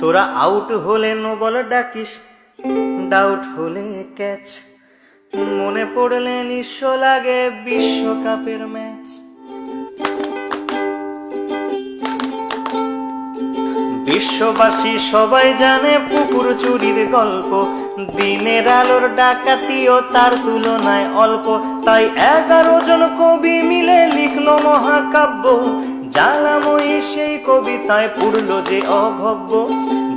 তোরা আউট হলে no ball ডাকিস ডাউট হলে ক্যাচ মনে পড়লে নিঃস্ব লাগে বিশ্বকাপের ম্যাচ বিশ্ববাসী সবাই জানে পুকুর চুরির গল্প। দিনের আলোর ডাকাতিও তার তুলনায় অল্প। তাই এগারো জন কবি মিলে লিখলো মহাকাব্য। জ্বালাময়ী সেই কবিতায় পুরলো যে অভব্য।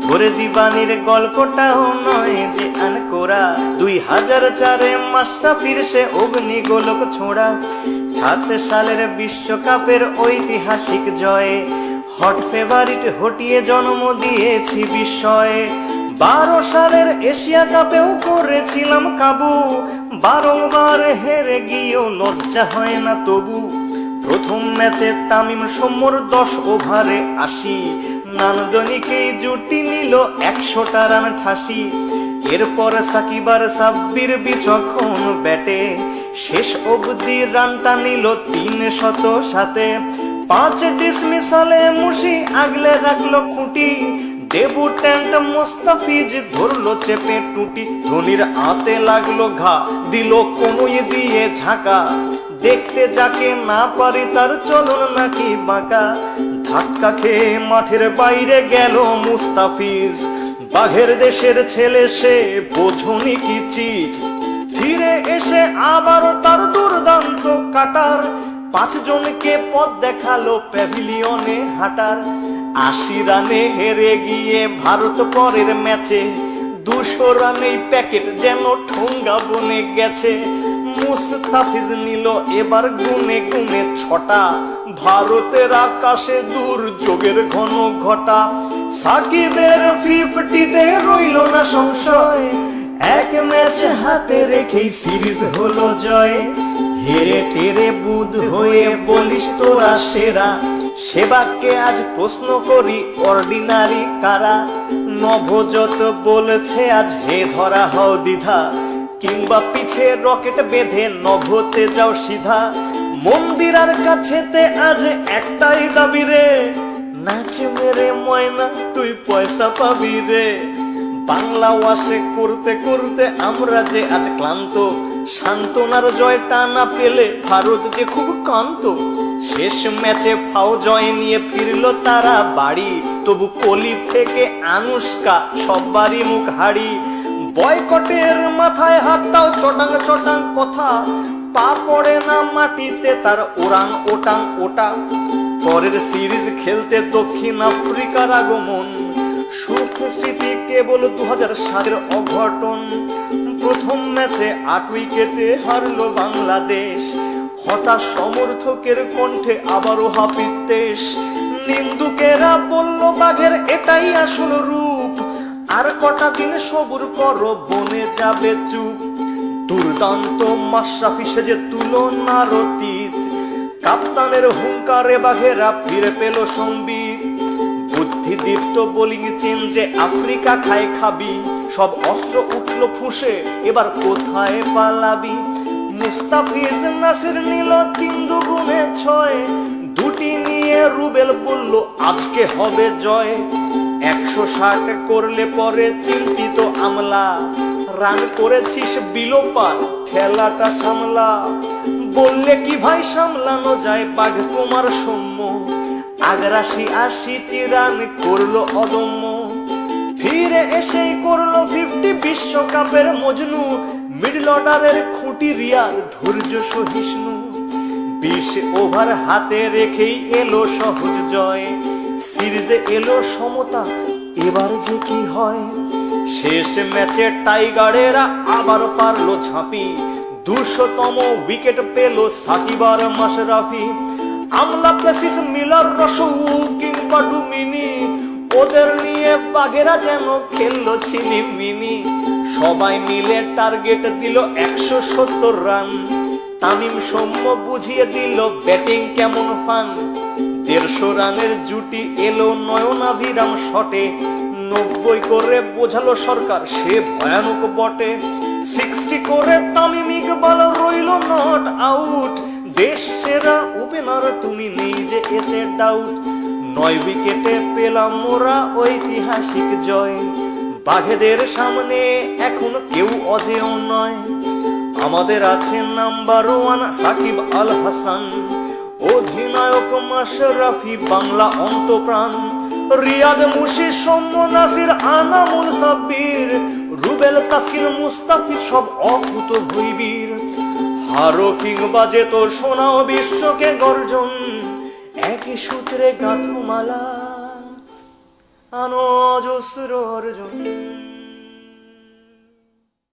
ধরে দিবানির গল্পটাও নয় যে আনকোরা। দুই হাজার চারে মাস্টাফির সে অগ্নি গোলক ছোড়া। সাত সালের বিশ্বকাপের ঐতিহাসিক জয়ে হট ফেভারিট হটিয়ে জন্ম দিয়েছি বিস্ময়ে। বারো সালের এশিয়া কাপেও করেছিলাম কাবু। বারংবার হেরে গিয়েও লজ্জা হয় না তবু। প্রথম ম্যাচে তামিম সম্মর দশ ওভারে আশি। নান্দনিকেই জুটি নিল একশোটা রান ঠাসি। এরপর সাকিবার সাব্বির বিচক্ষণ ব্যাটে। শেষ অবধি রানটা নিল তিন শত সাথে পাঁচ ডিসমিসালে মুশি আগলে রাখল খুঁটি। ডেবুট্যান্ট মোস্তাফিজ ধরলো চেপে টুটি। ধোনির আতে লাগল ঘা, দিল কনুই দিয়ে ঝাঁকা। দেখতে যাকে না পারি তার চলন নাকি বাঁকা। ধাক্কা খেয়ে মাঠের বাইরে গেল মুস্তাফিজ। বাঘের দেশের ছেলে সে বোঝনি কি চিজ। ফিরে এসে আবারও তার দুর্দান্ত কাটার। পাঁচজনকে পথ দেখাল প্যাভিলিয়নে হাঁটার। আশি রানে হেরে গিয়ে ভারত পরের ম্যাচে। দুশো রানেই প্যাকেট যেন ঠোঙ্গা বনে গেছে। মুস্তাফিজ নিল এবার গুনে গুনে ছটা। ভারতের আকাশে দুর্যোগের ঘন ঘটা। সাকিবের ফিফটিতে রইল না সংশয়। এক ম্যাচ হাতে রেখেই সিরিজ হলো জয়। হেরে তেরে বুধ হয়ে বলিস তোরা সেরা। সেবাকে আজ প্রশ্ন করি অর্ডিনারি কারা? নভজত বলেছে, আজ হে ধরা হও দ্বিধা। কিংবা পিছে রকেট বেঁধে নভতে যাও সিধা। মন্দিরার কাছেতে আজ একটাই দাবি রে, নাচ মেরে ময়না, তুই পয়সা পাবি রে। বাংলা ওয়াশে করতে করতে আমরা যে আজ ক্লান্ত, সান্ত্বনার জয়টা না পেলে ভারত যে খুব কান্ত শেষ ম্যাচে ফাও জয় নিয়ে ফিরলো তারা বাড়ি, তবু কলি থেকে আনুষ্কা, সবারই মুখ হাড়ি। বয়কটের মাথায় হাত দাও, চটাং চটাং কথা। পা পড়ে না মাটিতে, তার ওরাং ওটাং ওটা। পরের সিরিজ খেলতে দক্ষিণ আফ্রিকার আগমন। সুখ স্মৃতি কেবল দু হাজার সাতের অঘটন। প্রথম ম্যাচে আট উইকেটে হারলো বাংলাদেশ। হঠাৎ সমর্থকের কণ্ঠে আবারও হাপিতেশ নিন্দুকেরা বলল, বাঘের এটাই আসল রূপ। আর কটা দিন সবুর করো, বনে যাবে চুপ। দুর্দান্ত মাশরাফি সেজে তুলনার অতীত কাপ্তানের হুঙ্কারে বাঘেরা ফিরে পেল সম্বিত। বুদ্ধিদীপ্ত বোলিং চেঞ্জে আফ্রিকা খায় খাবি। সব অস্ত্র উঠল ফুসে, এবার কোথায় পালাবি? মুস্তাফিজ নাসির নিল তিন দুগুণে ছয়। দুটি নিয়ে রুবেল বলল, আজকে হবে জয়। একশো ষাট করলে পরে চিন্তিত আমলা। রান করেছিস বিলোপার, খেলাটা সামলা। বললে কি ভাই সামলানো যায় বাঘ তোমার সৌম্য? আগ্রাসী আশিটি রান করল অদম্য। ফিরে এসেই করল ফিফটি বিশ্বকাপের মজনু। মিডল অর্ডারের খুঁটি রিয়ার ধৈর্য সহিষ্ণু। বিশ ওভার হাতে রেখেই এলো সহজ জয়। সিরিজে এলো সমতা, এবার যে কি হয়? শেষ ম্যাচে টাইগারেরা আবার পারল ঝাঁপি, দুশোতম উইকেট পেল সাকিবার মাশরাফি। আমলা প্রেসিস মিলার রসু কিংবা ডুমিনি, ওদের নিয়ে বাঘেরা যেন খেললো ছিনি মিনি সবাই মিলে টার্গেট দিল একশো সত্তর রান। তামিম সৌম্য বুঝিয়ে দিল ব্যাটিং কেমন ফান। দেড়শো রানের জুটি এলো নয়নাভিরাম শটে। নব্বই করে বোঝালো সরকার, সে ভয়ানক বটে। সিক্সটি করে তামিম ইকবাল রইল নট আউট। দেশ সেরা ওপেনার তুমি যে এতে ডাউট নয় উইকেটে পেলাম মোরা ঐতিহাসিক জয়। বাঘেদের সামনে এখন কেউ অজেয় নয়। আমাদের আছে নাম্বার ওয়ান সাকিব আল হাসান। অধিনায়ক মাশরাফি, বাংলা অন্তপ্রাণ। রিয়াদ মুশি সৌম্য নাসির, আনামুল সাব্বির। রুবেল, তাসকিন, মুস্তাফিজ সব অকুত ভৈবীর হারো কিংবা যে তোর শোনাও বিশ্বকে গর্জন। একই সূত্রে গাঁথমালা আনো অজস্র অর্জন।